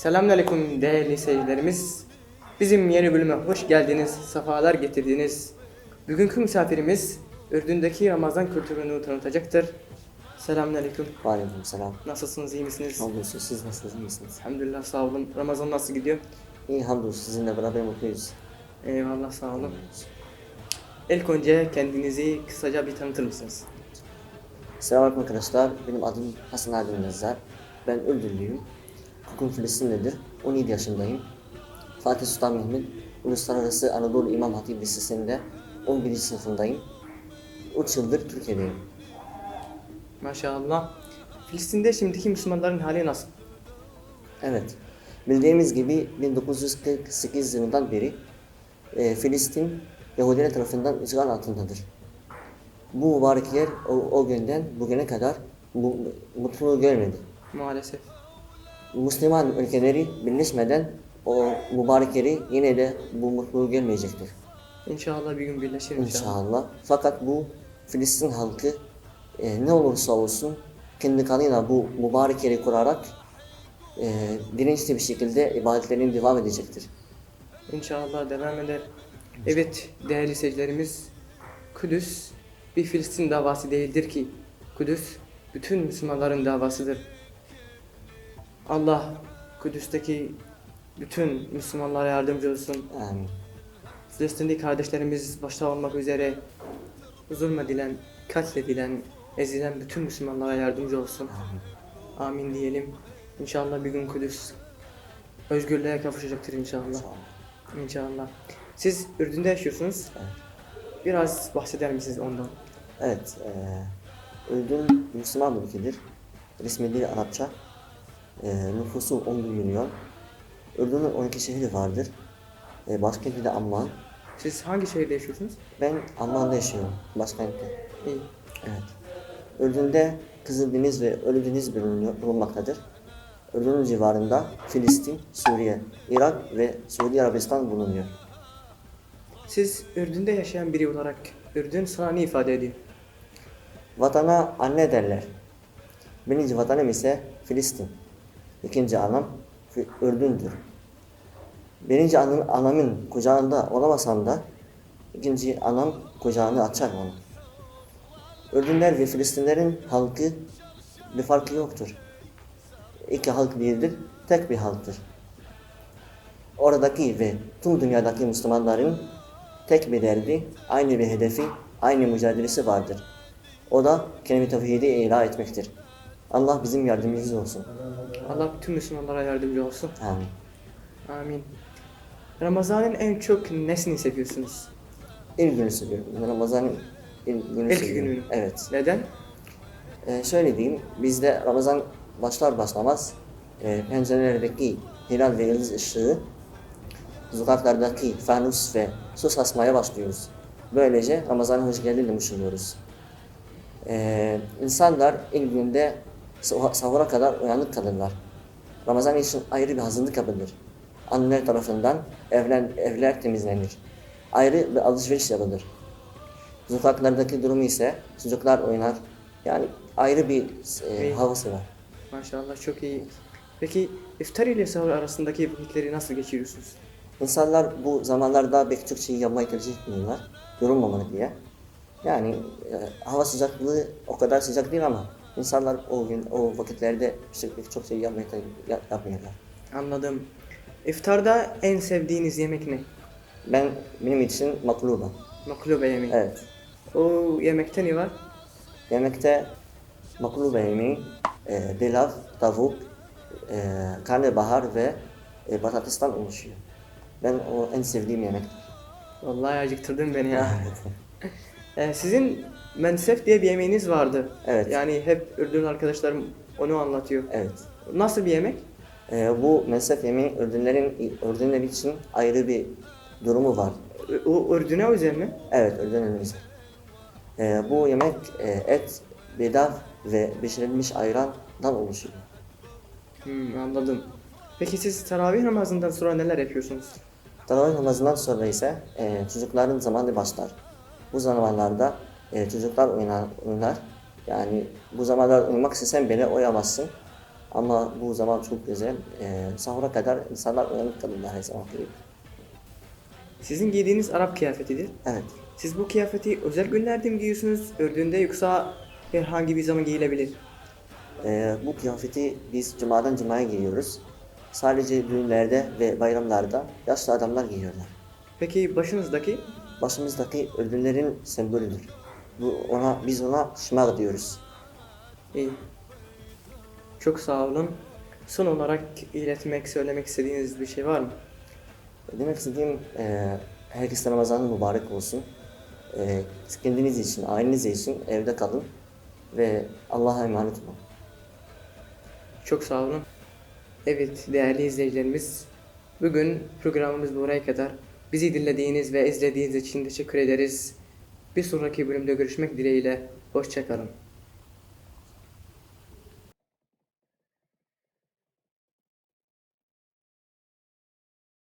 Selamünaleyküm değerli seyircilerimiz. Bizim yeni bölüme hoş geldiniz, sefalar getirdiniz. Bugünkü misafirimiz Ürdün'deki Ramazan kültürünü tanıtacaktır. Selamünaleyküm. Aleyküm selam. Nasılsınız, iyi misiniz? Hamdolsun siz nasılsınız, iyi misiniz? Elhamdülillah sağ olun. Ramazan nasıl gidiyor? İyi hamdolsun sizinle beraber mutluyuz. Eyvallah sağ olun. İlk önce kendinizi kısaca bir tanıtır mısınız? Selamünaleyküm arkadaşlar. Benim adım Hasan Adem Nezzar. Ben Ürdünlüyüm. Hukum Filistinlidir. 17 yaşındayım. Fatih Sultan Mehmet Uluslararası Anadolu İmam Hatip Lisesi'nde 11. sınıfındayım. 3 yıldır Türkiye'deyim. Maşallah. Filistin'de şimdiki Müslümanların hali nasıl? Evet. Bildiğimiz gibi 1948 yılından beri e, Filistin Yahudiler tarafından işgal altındadır. Bu mübarek yer o, o günden bugüne kadar bu, mutluluğu görmedi. Maalesef. Müslüman ülkeleri birleşmeden o mübarek yeri yine de bu mutluluğu görmeyecektir. İnşallah bir gün birleşir inşallah. İnşallah. Fakat bu Filistin halkı e, ne olursa olsun kendi kanıyla bu mübarek yeri kurarak e, bilinçli bir şekilde ibadetlerine devam edecektir. İnşallah devam eder. Evet değerli seyircilerimiz Kudüs bir Filistin davası değildir ki Kudüs bütün Müslümanların davasıdır. Allah Kudüs'teki bütün Müslümanlara yardımcı olsun. Amin. Filistinli kardeşlerimiz başta olmak üzere zulmedilen, katledilen, ezilen bütün Müslümanlara yardımcı olsun. Amin. Amin diyelim. İnşallah bir gün Kudüs özgürlüğe kavuşacaktır inşallah. İnşallah. Siz Ürdün'de yaşıyorsunuz. Evet. Biraz bahseder misiniz ondan? Evet, e, Ürdün Müslüman bir ülkedir. Resmi dili Arapça. E, nüfusu 11 milyon. Ürdün'ün 12 şehri vardır. E, başkenti de Amman. Siz hangi şehirde yaşıyorsunuz? Ben Amman'da yaşıyorum, başkentte. İyi. Evet. Ürdün'de Kızıldeniz ve Ölüdeniz bulunmaktadır. Ürdün'ün civarında Filistin, Suriye, Irak ve Suudi Arabistan bulunuyor. Siz Ürdün'de yaşayan biri olarak Ürdün sana ne ifade ediyor? Vatana anne derler. Birinci vatanım ise Filistin. İkinci anam Fi- Ürdün'dür. Birinci anam, anamın kucağında olamasam da ikinci anam kucağını açar bana. Ürdünler ve Filistinlerin halkı bir farkı yoktur. İki halk birdir, tek bir halktır. Oradaki ve tüm dünyadaki Müslümanların tek bir derdi, aynı bir hedefi, aynı mücadelesi vardır. O da kelime-i tevhidi ilah etmektir. Allah bizim yardımcımız olsun. Allah bütün Müslümanlara yardımcı olsun. Amin. Amin. Ramazan'ın en çok nesini seviyorsunuz? İlk günü seviyorum. Ramazan'ın ilk günü İlk seviyorum. gününü. Evet. Neden? Ee, şöyle diyeyim, bizde Ramazan başlar başlamaz e, pencerelerdeki hilal ve yıldız ışığı, sokaklardaki fanus ve sus asmaya başlıyoruz. Böylece Ramazan'ın hoş geldin demiş oluyoruz. Ee, insanlar ilk günde sahura kadar uyanık kalırlar. Ramazan için ayrı bir hazırlık yapılır. Anneler tarafından evler, evler temizlenir. Ayrı bir alışveriş yapılır. Sokaklardaki durumu ise çocuklar oynar. Yani ayrı bir e, İyi. havası var. Maşallah çok iyi. Peki iftar ile sahur arasındaki vakitleri nasıl geçiriyorsunuz? İnsanlar bu zamanlarda pek çok şey yapmayı tercih etmiyorlar. Yorulmamalı diye. Yani e, hava sıcaklığı o kadar sıcak değil ama insanlar o gün o vakitlerde pek çok şey yapmıyorlar. Anladım. İftarda en sevdiğiniz yemek ne? Ben benim için makluba. Maklube yemeği. Evet. O yemekte ne var? Yemekte makluba yemeği, e, pilav, tavuk, e, karnabahar ve e, patatesten oluşuyor. Ben o en sevdiğim yemek. Vallahi acıktırdın beni ya. Ee, sizin mensef diye bir yemeğiniz vardı. Evet. Yani hep Ürdün arkadaşlarım onu anlatıyor. Evet. Nasıl bir yemek? E, bu mezhep yemeği Ürdünlerin, Ürdünler için ayrı bir durumu var. O Ürdün'e özel mi? Evet, Ürdün'ün özel. E, bu yemek e, et, pilav ve pişirilmiş ayrandan oluşuyor. Hmm, anladım. Peki siz teravih namazından sonra neler yapıyorsunuz? Taravih namazından sonra ise e, çocukların zamanı başlar. Bu zamanlarda e, çocuklar oynar, oynar. Yani bu zamanlar uyumak istesen bile uyamazsın. Ama bu zaman çok güzel. E, sahura kadar insanlar uyanık kalırlar her zaman gibi. Sizin giydiğiniz Arap kıyafetidir. Evet. Siz bu kıyafeti özel günlerde mi giyiyorsunuz ördüğünde yoksa herhangi bir zaman giyilebilir? E, bu kıyafeti biz cumadan cumaya giyiyoruz. Sadece düğünlerde ve bayramlarda yaşlı adamlar giyiyorlar. Peki başınızdaki Başımızdaki öldürülerin sembolüdür. Bu ona biz ona şımar diyoruz. iyi. Çok sağ olun. Son olarak iletmek, söylemek istediğiniz bir şey var mı? Demek istediğim e, herkese Ramazan mübarek olsun. E, kendiniz için, aileniz için evde kalın ve Allah'a emanet olun. Çok sağ olun. Evet değerli izleyicilerimiz, bugün programımız buraya kadar. Bizi dinlediğiniz ve izlediğiniz için teşekkür ederiz. Bir sonraki bölümde görüşmek dileğiyle. Hoşçakalın.